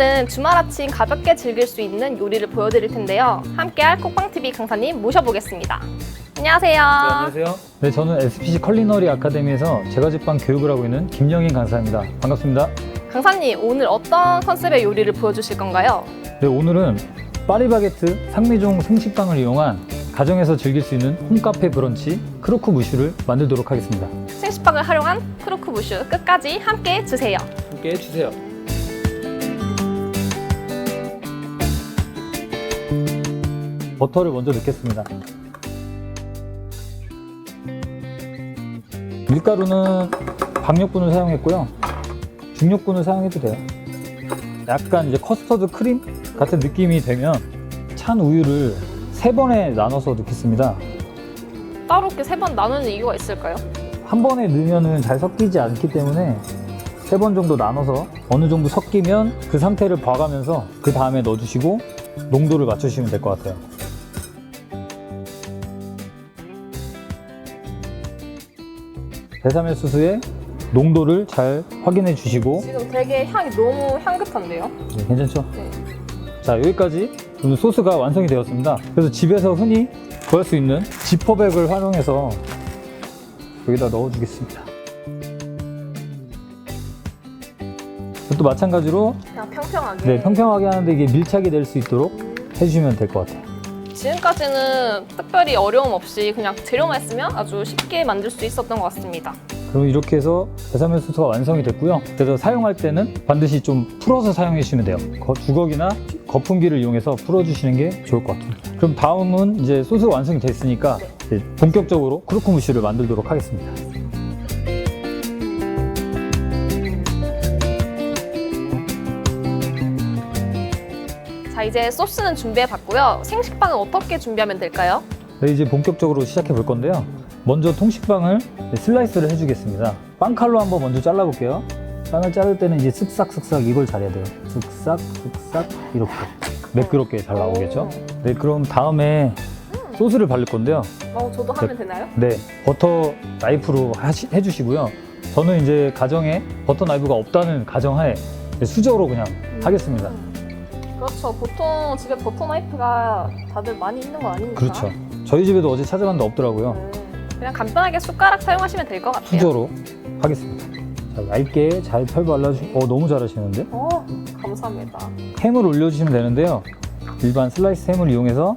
오늘은 주말 아침 가볍게 즐길 수 있는 요리를 보여드릴 텐데요. 함께할 콕방TV 강사님 모셔보겠습니다. 안녕하세요. 안녕하세요. 네, 저는 SPC 컬리너리 아카데미에서 제과제빵 교육을 하고 있는 김영인 강사입니다. 반갑습니다. 강사님, 오늘 어떤 컨셉의 요리를 보여주실 건가요? 네, 오늘은 파리바게트 상미종 생식빵을 이용한 가정에서 즐길 수 있는 홈카페 브런치 크로크 무슈를 만들도록 하겠습니다. 생식빵을 활용한 크로크 부슈 끝까지 함께 주세요. 함께 해주세요. 버터를 먼저 넣겠습니다. 밀가루는 박력분을 사용했고요. 중력분을 사용해도 돼요. 약간 이제 커스터드 크림 같은 느낌이 되면 찬 우유를 세 번에 나눠서 넣겠습니다. 따로 이렇게 세 번 나누는 이유가 있을까요? 한 번에 넣으면 잘 섞이지 않기 때문에 세 번 정도 나눠서 어느 정도 섞이면 그 상태를 봐가면서 그 다음에 넣어주시고 농도를 맞추시면 될 것 같아요. 베사멜 소스의 농도를 잘 확인해 주시고 지금 되게 향이 너무 향긋한데요? 네, 괜찮죠? 네. 자 여기까지 오늘 소스가 완성이 되었습니다. 그래서 집에서 흔히 구할 수 있는 지퍼백을 활용해서 여기다 넣어주겠습니다. 또 마찬가지로 그냥 평평하게. 네, 평평하게 하는데 이게 밀착이 될 수 있도록 해주시면 될 것 같아요. 지금까지는 특별히 어려움 없이 그냥 재료만 있으면 아주 쉽게 만들 수 있었던 것 같습니다. 그럼 이렇게 해서 베사멜 소스가 완성이 됐고요. 그래서 사용할 때는 반드시 좀 풀어서 사용해 주시면 돼요. 거- 주걱이나 거품기를 이용해서 풀어주시는 게 좋을 것 같습니다. 그럼 다음은 이제 소스가 완성이 됐으니까 이제 본격적으로 크로코무시를 만들도록 하겠습니다. 자, 이제 소스는 준비해봤고요. 생식빵은 어떻게 준비하면 될까요? 네, 이제 본격적으로 시작해 볼 건데요. 먼저 통식빵을 슬라이스를 해주겠습니다. 빵칼로 한번 먼저 잘라볼게요. 빵을 자를 때는 이제 쓱싹쓱싹 이걸 잘해야 돼요. 쓱싹, 쓱싹 이렇게 매끄럽게 잘 나오겠죠? 네, 그럼 다음에 소스를 바를 건데요. 어, 저도 하면 되나요? 네, 버터 나이프로 하시, 해주시고요. 저는 이제 가정에 버터 나이프가 없다는 가정하에 수저로 그냥 하겠습니다. 그렇죠. 보통 집에 버터 나이프가 다들 많이 있는 거 아닙니까? 그렇죠. 저희 집에도 어제 찾아봤는데 없더라고요. 네. 그냥 간단하게 숟가락 사용하시면 될 것 같아요. 수저로 하겠습니다. 자, 얇게 잘펼 발라주. 어 너무 잘하시는데? 어, 감사합니다. 햄을 올려주시면 되는데요. 일반 슬라이스 햄을 이용해서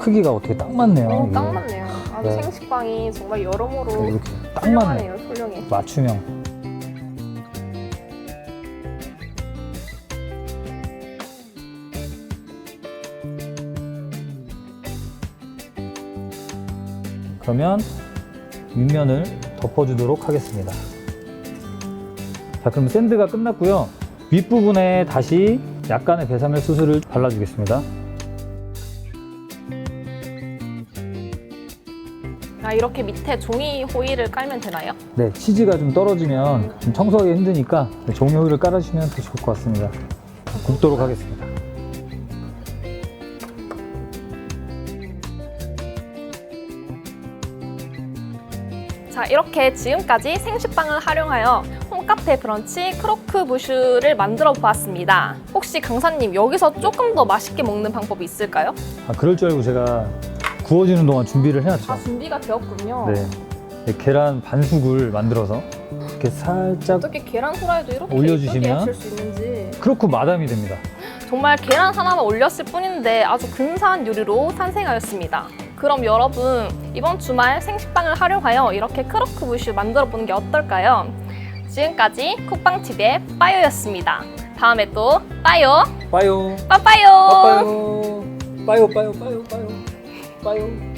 크기가 어떻게 딱 맞네요. 어, 이게. 딱 맞네요. 아주 네. 생식빵이 정말 네, 여러모로 이렇게 딱 맞네. 훌륭하네요. 훌륭해. 맞춤형. 그러면 윗면을 덮어주도록 하겠습니다. 자, 그럼 샌드가 끝났고요. 윗부분에 다시 약간의 베사멜 소스를 발라주겠습니다. 아, 이렇게 밑에 종이 호일을 깔면 되나요? 네, 치즈가 좀 떨어지면 좀 청소하기 힘드니까 종이 호일을 깔아주시면 더 좋을 것 같습니다. 굽도록 하겠습니다. 자, 이렇게 지금까지 생식빵을 활용하여 홈카페 브런치 크로크 부슈를 만들어 보았습니다. 혹시 강사님 여기서 조금 더 맛있게 먹는 방법이 있을까요? 아, 그럴 줄 알고 제가 구워지는 동안 준비를 해놨죠. 아, 준비가 되었군요. 네. 네, 계란 반숙을 만들어서 이렇게 살짝 어떻게 계란 후라이도 이렇게 올려주시면 예쁘게 수 있는지 크로크 마담이 됩니다. 정말 계란 하나만 올렸을 뿐인데 아주 근사한 요리로 탄생하였습니다. 그럼 여러분 이번 주말 생식빵을 활용하여 이렇게 크로크 부슈 만들어 보는 게 어떨까요? 지금까지 쿡방TV의 빠요였습니다. 다음에 또 빠요 빠요. 빠빠요 빠빠요. 빠요 빠요 빠요 빠요 빠요.